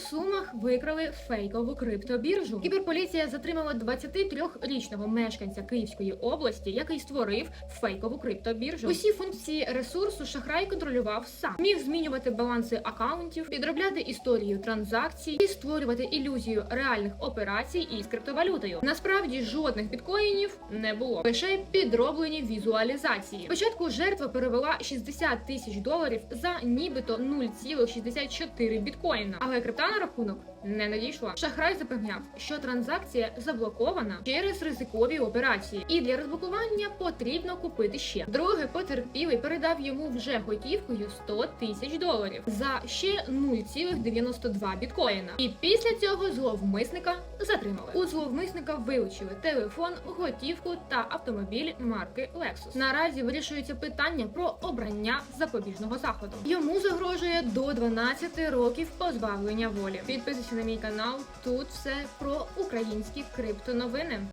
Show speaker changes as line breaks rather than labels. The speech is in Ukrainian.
сумах викрали фейкову криптобіржу. Кіберполіція затримала 23-річного мешканця Київської області, який створив фейкову криптобіржу. Усі функції ресурсу шахрай контролював сам. Міг змінювати баланси акаунтів, підробляти історію транзакцій і створювати ілюзію реальних операцій із криптовалютою. Насправді жодних біткоїнів не було, лише підроблені візуалізації. Спочатку жертва перевела 60 тисяч доларів за нібито 0,64 біткоїна, але крипта на рахунок не надійшла. Шахрай запевняв, що транзакція заблокована через ризикові операції, і для розблокування потрібно купити ще. Друге потерпілий передав йому вже готівкою 100 тисяч доларів за ще 0,92 біткоїна. І після цього зловмисника затримали. У зловмисника вилучили телефон, готівку та автомобіль марки Lexus. Наразі вирішується питання про обрання запобіжного заходу. Йому загрожує до 12 років позбавлення волі. Підписуйся на мій канал. Тут все про українські криптоновини.